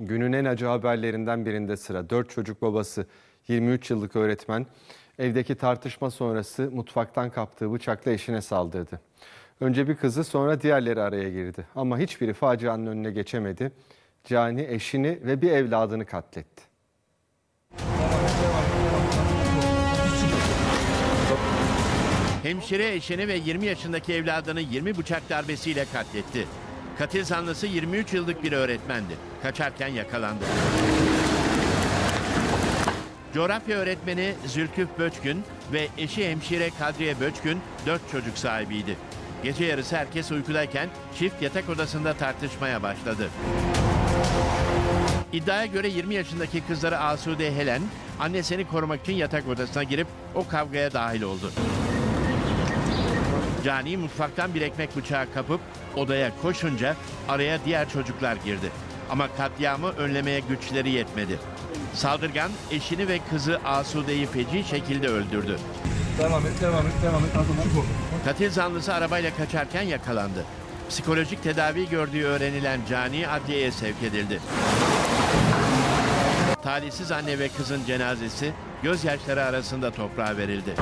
Günün en acı haberlerinden birinde sıra. Dört çocuk babası, 23 yıllık öğretmen, evdeki tartışma sonrası mutfaktan kaptığı bıçakla eşine saldırdı. Önce bir kızı sonra diğerleri araya girdi. Ama hiçbiri facianın önüne geçemedi. Cani eşini ve bir evladını katletti. Hemşire eşini ve 20 yaşındaki evladını 20 bıçak darbesiyle katletti. Katil zanlısı 23 yıllık bir öğretmendi. Kaçarken yakalandı. Coğrafya öğretmeni Zülküf Böçkün ve eşi hemşire Kadriye Böçkün 4 çocuk sahibiydi. Gece yarısı herkes uykudayken çift yatak odasında tartışmaya başladı. İddiaya göre 20 yaşındaki kızları Asude Helen, annesini korumak için yatak odasına girip o kavgaya dahil oldu. Cani mutfaktan bir ekmek bıçağı kapıp odaya koşunca araya diğer çocuklar girdi. Ama katliamı önlemeye güçleri yetmedi. Saldırgan eşini ve kızı Asude'yi feci şekilde öldürdü. Devam et, devam et, devam et. Katil zanlısı arabayla kaçarken yakalandı. Psikolojik tedavi gördüğü öğrenilen Cani adliyeye sevk edildi. Talihsiz anne ve kızın cenazesi gözyaşları arasında toprağa verildi.